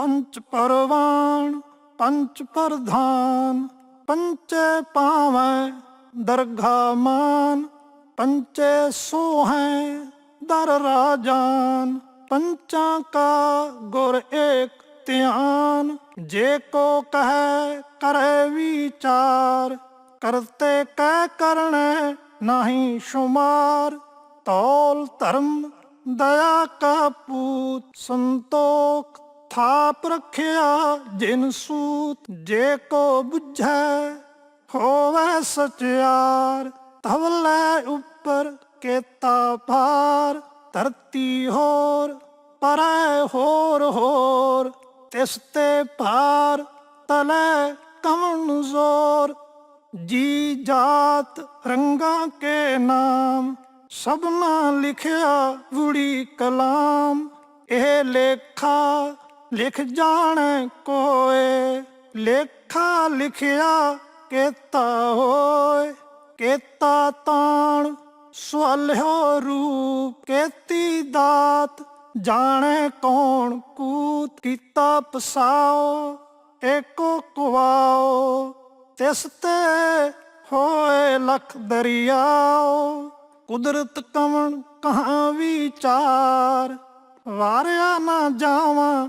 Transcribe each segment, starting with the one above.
ਪੰਚ ਪਰਵਾਨ ਪੰਚ ਪ੍ਰਧਾਨ ਪੰਚੇ ਪਾਵੈ ਦਰਗਾ ਮਾਨ ਪੰਚੇ ਸੋਹੈ ਦਰ ਰਾਜਾਨ ਪੰਚਾਂ ਕਾ ਗੁਰ ਏਕ ਧਿਆਨ ਜੇ ਕੋ ਕਹੈ ਕਰੇ ਵਿਚਾਰ ਕਰਤੇ ਕਹਿ ਕਰਣੈ ਨਹੀਂ ਸ਼ੁਮਾਰ ਤੌਲ ਧਰਮ ਦਇਆ ਕਾ ਪੂਤ ਸੰਤੋਖ ਥਾਪ ਰਖਿਆ ਜਿਨ ਸੂਤ ਜੇ ਕੋ ਬੁਝੈ, ਹੋਵੇ ਸਚਿਆਰ ਤਵ ਲੈ ਉੱਪਰ ਕੇਤਾ ਭਾਰ, ਧਰਤੀ ਹੋਰ, ਪਰੈ ਹੋਰ ਹੋਰ। ਤਿਸ ਤੇ ਭਾਰ ਤਲੇ ਕਵਣ ਜ਼ੋਰ। ਜੀ ਜਾਤ ਰੰਗਾਂ ਕੇ ਨਾਮ, ਸਭਨਾ ਲਿਖਿਆ ਵੁੜੀ ਕਲਾਮ। ਇਹ ਲੇਖਾ ਲਿਖ ਜਾਣ ਕੋਏ, ਲੇਖਾ ਲਿਖਿਆ ਕੇਤਾ ਹੋਏ। ਕੇਤਾ ਤਾਣ ਸਵਲਿਓ ਰੂਪ, ਕੇਤੀ ਦਾਤ ਜਾਣੇ ਕੌਣ ਕੂਤ। ਕੀਤਾ ਪਸਾਓ, ਏਕੋ ਕੁਵਾਓ, ਤਿਸ ਤੇ ਹੋਏ ਲਖ ਦਰਿਆਓ। ਕੁਦਰਤ ਕਵਣ ਕਹਾਂ ਵਿਚਾਰ, ਵਾਰਿਆ ਨਾ ਜਾਵਾਂ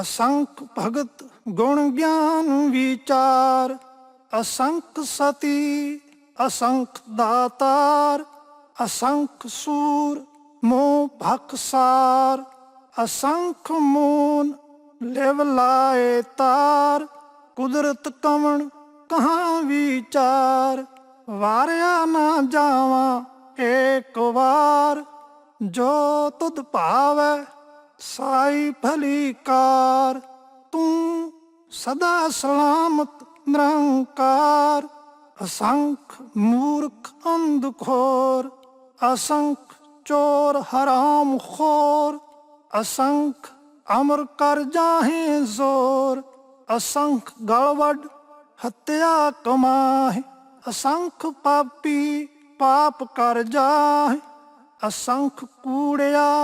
ਅਸੰਖ ਭਗਤ ਗੁਣ ਗਿਆਨ ਵਿਚਾਰ, ਅਸੰਖ ਸਤੀ, ਅਸੰਖ ਦਾਤਾਰ, ਅਸੰਖ ਸੂਰ, ਮੋਹ ਭਖਸਾਰ ਅਸੰਖ ਮੂਨ ਲਿਵ ਲਾਏ ਤਾਰ, ਕੁਦਰਤ ਕਵਣ ਕਹਾ ਵਿਚਾਰ, ਵਾਰਿਆ ਨਾ ਜਾਵਾਂ ਏਕ ਵਾਰ, ਜੋ ਤੁਧ ਭਾਵੈ ਸਾਈ ਭਲੀ ਕਾਰ, ਤੂੰ ਸਦਾ ਸਲਾਮਤ ਨਿਰੰਕਾਰ। ਅਸੰਖ ਮੂਰਖ ਅੰਧਖੋਰ, ਅਸੰਖ ਚੋਰ ਹਰਾਮ ਖੋਰ। ਅਸੰਖ ਅਮਰ ਕਰ ਜਾਹੇ ਜ਼ੋਰ, ਅਸੰਖ ਗਲਵੜ ਹੱਤਿਆ ਕਮਾਹੇ। ਅਸੰਖ ਪਾਪੀ ਪਾਪ ਕਰ ਜਾਹੇ, ਅਸੰਖ ਕੂੜਿਆ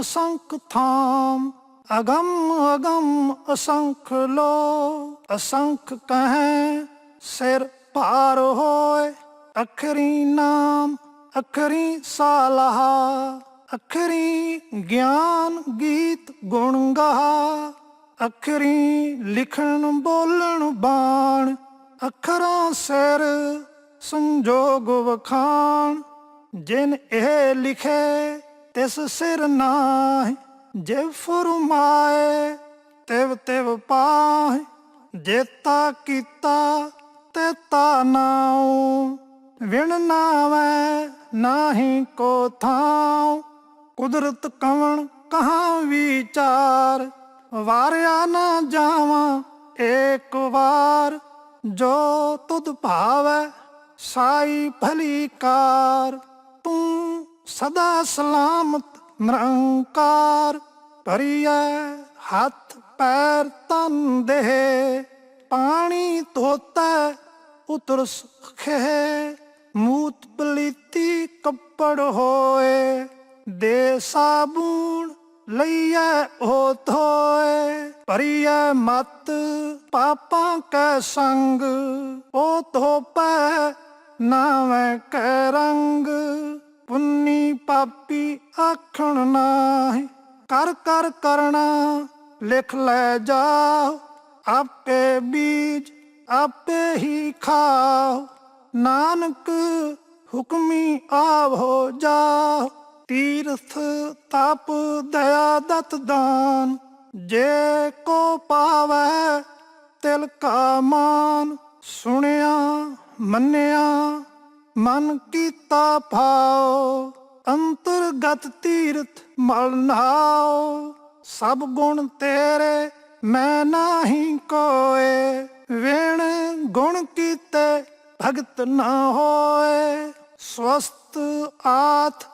ਅਸੰਖ ਥਾਮ, ਅਗਮ ਅਗਮ ਅਸੰਖ ਲੋ ਅਸੰਖ ਕਹੈ, ਸਿਰ ਭਾਰ ਹੋਏ, ਅਖਰੀ ਨਾਮ, ਅਖਰੀ ਸਾਲਹਾ, ਅਖਰੀ ਗਿਆਨ ਗੀਤ ਗੁਣ ਗਾਹਾ, ਅਖਰੀ ਲਿਖਣ ਬੋਲਣ ਬਾਣ, ਅੱਖਰਾਂ ਸਿਰ ਸੰਜੋਗ ਵਖਾਣ, ਜਿਨ ਇਹ ਲਿਖੇ ਤਿਸ ਸਿਰ ਨਾਹੀ, ਜੇ ਫਰਮਾਏ, ਤਿਵ ਤਿਵ ਪਾਹੀ ਜੇਤਾ ਕੀਤਾ, ਤੇ ਤਾ ਨਾਉ। ਵਿਣ ਨਾਵੈ, ਨਾਹੀ ਕੋ ਥਾਉ। ਕੁਦਰਤ ਕਵਣ ਕਹਾਂ ਵਿਚਾਰ, ਵਾਰਿਆ ਨਾ ਜਾਵਾਂ ਏਕ ਵਾਰ। ਜੋ ਤੁਧ ਭਾਵੈ, ਸਾਈ ਭਲੀ ਕਾਰ, ਤੂੰ ਸਦਾ ਸਲਾਮਤ ਨਿਰੰਕਾਰ, ਭਰੀਐ ਹੱਥ ਪੈਰ ਤਨ ਦੇਹ, ਪਾਣੀ ਧੋਤਾ ਉਤਰ ਸੁਖੇ ਮੂਤ ਪਲੀਤੀ ਕੱਪੜ ਹੋਏ, ਦੇ ਸਾਬੂਣ ਲਈਐ ਉਹ ਧੋਏ ਭਰੀਐ ਮਤ ਪਾਪਾਂ ਕੈ ਸੰਗ ਉਹ ਧੋਪੈ ਨਾਵੇਂ ਕੈ ਰੰਗ। ਪੁੰਨੀ ਪਾਪੀ ਆਖਣ ਨਾਹੀ, ਕਰ ਕਰ, ਕਰਣਾ, ਲਿਖ ਲੈ ਜਾ ਆਪੇ ਬੀਜ ਆਪੇ ਹੀ ਖਾਓ, ਨਾਨਕ ਹੁਕਮੀ ਆਵੋ ਜਾ ਤੀਰਥ ਤਪ ਦਇਆ ਦਤ ਦਾਨ, ਜੇ ਕੋ ਪਾਵੈ ਤਿਲ ਕਾ ਮਾਨ, ਸੁਣਿਆ ਮੰਨਿਆ ਮਨ ਕੀਤਾ ਭਾਉ, ਅੰਤਰਗਤ ਤੀਰਥ ਮਲ ਨਾਉ। ਸਭ ਗੁਣ ਤੇਰੇ, ਮੈਂ ਨਾਹੀ ਕੋਏ। ਵੇਣ ਗੁਣ ਕੀਤੇ, ਭਗਤ ਨਾ ਹੋਏ। ਸਵਸਤ ਆਥ,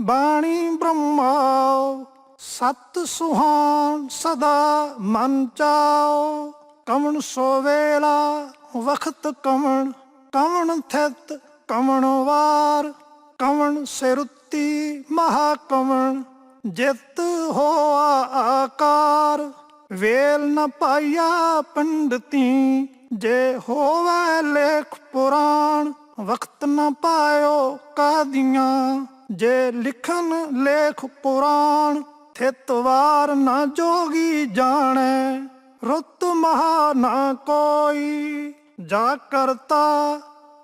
ਬਾਣੀ ਬ੍ਰਹਮਾਉ। ਸਤ ਸੁਹਾਨ ਸਦਾ ਮਨ ਚਾਓ ਕਵਣ ਸੋ ਵੇਲਾ, ਵਖਤ ਕਵਣ ਕਵਣ ਥਿਤ ਕਵਣ ਵਾਰ, ਕਵਣ ਸਿਰੁੱਤੀ ਮਹਾ ਕਵਣ, ਜਿਤ ਹੋਆ ਆਕਾਰ। ਵੇਲ ਨ ਪਾਇਆ ਪੰਡਤੀ, ਜੇ ਹੋਵੇ ਲੇਖ ਪੁਰਾਣ ਵਕਤ ਨ ਪਾਇਓ ਕਾਦੀਆਂ। ਜੇ ਲਿਖਨ ਲੇਖ ਪੁਰਾਣ ਥਿਤਵਾਰ ਨਾ ਜੋਗੀ ਜਾਣੈ। ਰੁੱਤ ਮਹਾ ਨਾ ਕੋਈ, ਜਾ ਕਰਤਾ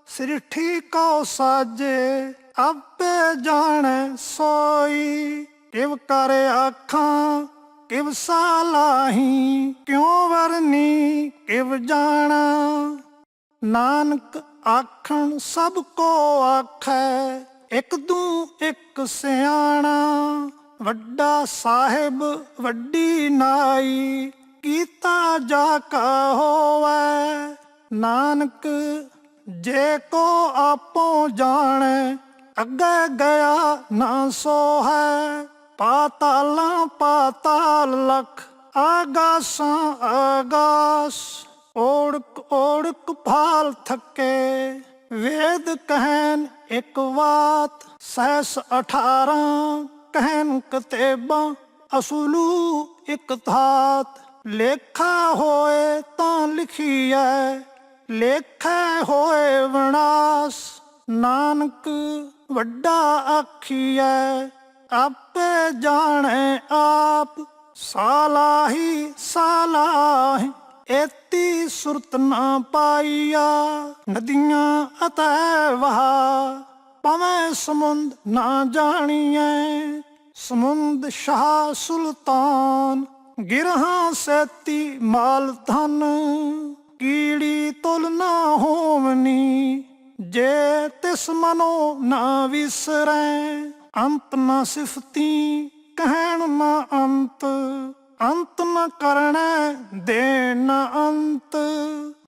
ਸ੍ਰਿਠੀ ਕੋ ਸਾਜੇ, ਆਪੇ ਜਾਣੈ ਸੋਈ। ਕਿਵ ਕਰ ਆਖਾਂ, ਕਿਵ ਸਾਲਾਹੀ, ਕਿਉ ਵਰਨੀ, ਕਿਵ ਜਾਣਾ। ਨਾਨਕ ਆਖਣ, ਸਭ ਕੋ ਆਖੈ, ਇਕ ਦੂ ਇਕ ਸਿਆਣਾ। ਵੱਡਾ ਸਾਹਿਬ, ਵੱਡੀ ਨਾਈ, ਕੀਤਾ ਜਾ ਕਾ ਹੋਵੈ। ਨਾਨਕ ਜੇ ਕੋ ਆਪੋ ਜਾਣੈ, ਅੱਗੇ ਗਿਆ ਨਾ ਸੋ ਹੈ ਪਾਤਾਲਾਂ ਪਾਤਾਲ ਲਖ, ਆਗਾਸਾਂ ਆਗਾਸ। ਓੜਕ ਓੜਕ ਫਾਲ ਥਕੇ, ਵੇਦ ਕਹਿਨ ਇੱਕ ਵਾਤ। ਸੈਸ 18 ਕਹਿਨ ਕਤੇਬਾਂ, ਅਸੂਲੂ ਇੱਕ ਥਾਤ ਲੇਖਾ ਹੋਏ ਤਾਂ ਲਿਖੀਐ ਲੇਖਾ ਹੋਏ ਵਿਨਾਸ਼, ਨਾਨਕ ਵੱਡਾ ਆਖੀਐ, ਆਪੇ ਜਾਣੇ ਆਪ, ਸਾਲਾਹੀ ਸਾਲਾਹੀ, ਏਤੀ ਸੁਰਤ ਨਾ ਪਾਈਆ, ਨਦੀਆਂ ਅਤੈ ਵਹਾ ਪਵੇਂ ਸਮੁੰਦ ਨਾ ਜਾਣੀਐ, ਸਮੁੰਦ ਸ਼ਾਹ ਸੁਲਤਾਨ, ਗਿਰਹਾਂ ਸੈਤੀ ਮਾਲ ਧਨ। ਕੀੜੀ ਤੁਲ ਨਾ ਹੋਵਨੀ, ਜੇ ਤਿਸ ਮਨੋ ਨਾ ਵਿਸਰੈ, ਅੰਤ ਨਾ ਸਿਫਤੀ, ਕਹਿਣ ਨਾ ਅੰਤ ਅੰਤ ਨ ਕਰਣੈ ਦੇਣ ਨ ਅੰਤ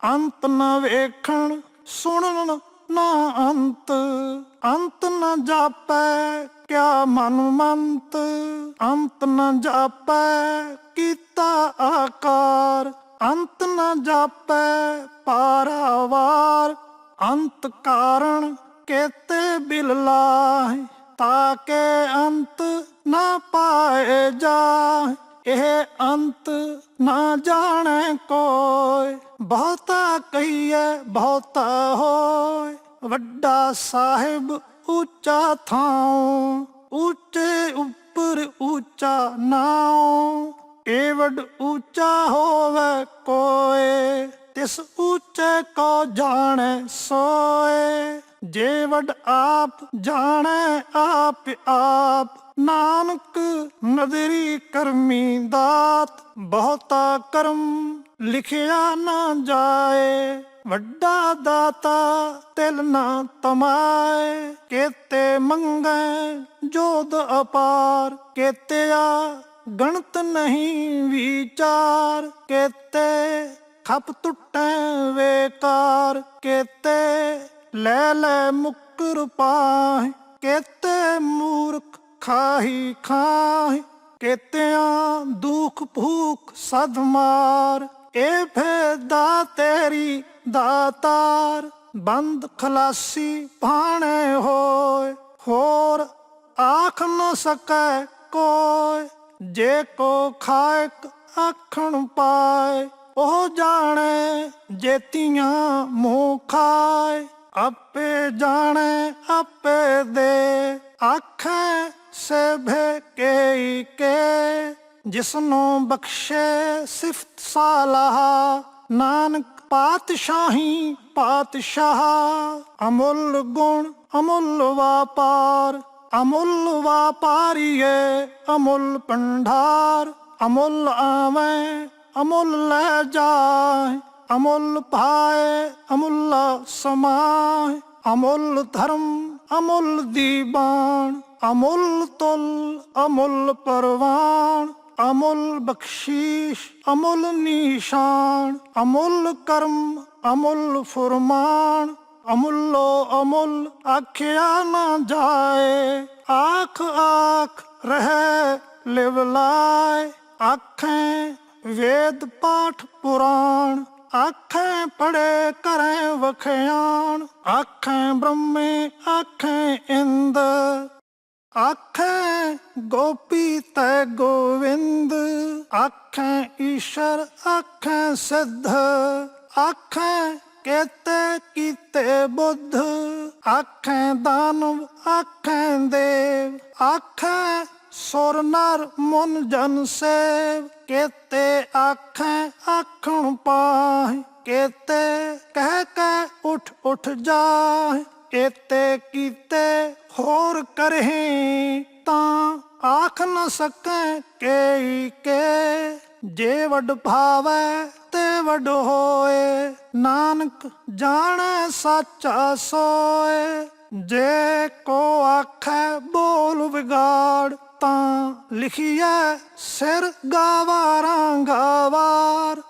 ਅੰਤ ਨ ਵੇਖਣ, ਸੁਣਨ ਨਾ ਅੰਤ ਅੰਤ ਨ ਜਾਪੈ, ਕਿਆ ਮਨ ਮੰਤ, ਅੰਤ ਨ ਜਾਪੈ, ਕੀਤਾ ਆਕਾਰ ਅੰਤ ਨਾ ਜਾਪੈ ਪਾਰਾਵਾਰ, ਅੰਤ ਕਾਰਣ ਕੇਤੇ ਬਿਲ ਲਾਹਿ, ਤਾਕੇ ਅੰਤ ਨਾ ਪਾਏ ਜਾ ਇਹ ਅੰਤ ਨਾ ਜਾਣੈ ਕੋਈ ਬਹੁਤਾ ਕਹੀਏ ਬਹੁਤਾ ਹੋਏ, ਵੱਡਾ ਸਾਹਿਬ ਉੱਚਾ ਥਾਂ ਉੱਚੇ ਉੱਪਰ ਉੱਚਾ ਨਾਉ। ਏਵਡ ਉੱਚਾ ਹੋਵੇ ਕੋਏ, ਤਿਸ ਉੱਚੇ ਕੋ ਜਾਣੈ ਸੋਏ। ਜੇ ਵਡ ਆਪ ਜਾਣੈ ਆਪ ਆਪ, ਨਾਨਕ ਨਦਰੀ ਕਰਮੀ ਦਾਤ, ਬਹੁਤਾ ਕਰਮ ਲਿਖਿਆ ਨਾ ਜਾਏ। ਵੱਡਾ ਦਾਤਾ ਤਿਲ ਨਾ ਤਮਾਏ, ਕੇਤੇ ਮੰਗੈ ਜੋਦ ਅਪਾਰ, ਕੇਤਿਆ ਗਣਤ ਨਹੀਂ ਵਿਚਾਰ ਕੇਤੇ, ਖਪ ਟੁੱਟੈ ਵੇਕਾਰ ਕੇਤੇ, ਲੈ ਲੈ ਮੁਕਰ ਪਾਹਿ, ਕੇਤੇ ਮੂਰਖ ਖਾਹੀ ਖਾਹੀ, ਕੇਤਿਆਂ ਦੁਖ ਭੂਖ ਸਦਮਾਰ ਏ ਫੇਦਾ ਤੇਰੀ ਦਾਤਾਰ, ਬੰਦ ਖਲਾਸੀ ਭਾਣੇ ਹੋਏ, ਹੋਰ ਆਖ ਨ ਸਕੈ ਕੋਇ ਜੇ ਕੋ ਖਾਇਕ ਆਖਣ ਪਾਏ ਉਹ ਜਾਣੇ ਜੇਤੀਆਂ ਮੂੰਹ ਖਾਏ ਆਪੇ ਜਾਣੇ, ਆਪੇ ਦੇ, ਆਖੇ ਸਭੇ ਕੇ ਕੇ। ਜਿਸਨੂੰ ਬਖਸ਼ੇ ਸਿਫਤ ਸਾਲਾਹ, ਨਾਨਕ ਪਾਤਸ਼ਾਹੀ ਪਾਤਸ਼ਾਹ। ਅਮੁੱਲ ਗੁਣ ਅਮੁੱਲ ਵਾਪਾਰ ਅਮੁੱਲ ਵਾਪਾਰੀਏ ਅਮੁੱਲ ਪੰਢਾਰ ਅਮੁੱਲ ਆਵੇਂ ਅਮੁੱਲ ਲੈ ਜਾਏ ਅਮੁੱਲ ਪਾਏ ਅਮੁੱਲ ਸਮਾਏ ਅਮੁੱਲ ਧਰਮ ਅਮੁੱਲ ਦੀਵਾਨ ਅਮੁੱਲ ਤੁਲ ਅਮੁੱਲ ਪਰਵਾਨ ਅਮੁੱਲ ਬਖਸ਼ੀਸ਼ ਅਮੁੱਲ ਨਿਸ਼ਾਨ ਅਮੁੱਲ ਕਰਮ ਅਮੁੱਲ ਫਰਮਾਨ ਅਮੁੱਲੋ ਅਮੁੱਲ ਆਖਿਆ ਨਾ ਜਾਏ ਆਖ ਆਖ ਰਹਿ ਲਿਵ ਲਾਏ ਆਖੇ ਵੇਦ ਪਾਠ ਪੁਰਾਣ ਆਖੇ ਪੜੇ ਕਰੇ ਵਖਿਆਣ ਆਖੇ ਬ੍ਰਹਮੇ ਆਖੇ ਇੰਦ ਆਖੇ ਗੋਪੀ ਤੈ ਗੋਵਿੰਦ ਆਖੇ ਈਸ਼ਰ ਆਖੇ ਸਿੱਧ ਆਖੇ ਕੇਤੇ ਕੀਤੇ ਬੁੱਧ ਆਖੇ ਦਾਨਵ ਆਖੇ ਦੇਵ, ਆਖੇ ਸੁਰ ਨਰ ਮਨ ਜਨ ਸੇਵ। ਕੇਤੇ ਆਖੇ ਆਖਣ ਪਾਹੇ, ਕੇਤੇ ਕਹਿ ਕੇ ਉਠ ਉਠ ਜਾਏ ਕੇਤੇ ਕੀਤੇ ਹੋਰ ਕਰਹੀ ਤਾਂ ਆਖ ਨ ਸਕੈ ਕੇਈ ਕੇ। ਜੇ ਵੱਡ ਭਾਵੈ ਤੇ ਵੱਡ ਹੋਏ, ਨਾਨਕ ਜਾਣੈ ਸਾਚਾ ਸੋਏ। ਜੇ ਕੋ ਆਖੈ ਬੋਲ ਵਿਗਾੜ, ਤਾਂ ਲਿਖੀਐ ਸਿਰ ਗਾਵਾਰਾਂ ਗਾਵਾਰ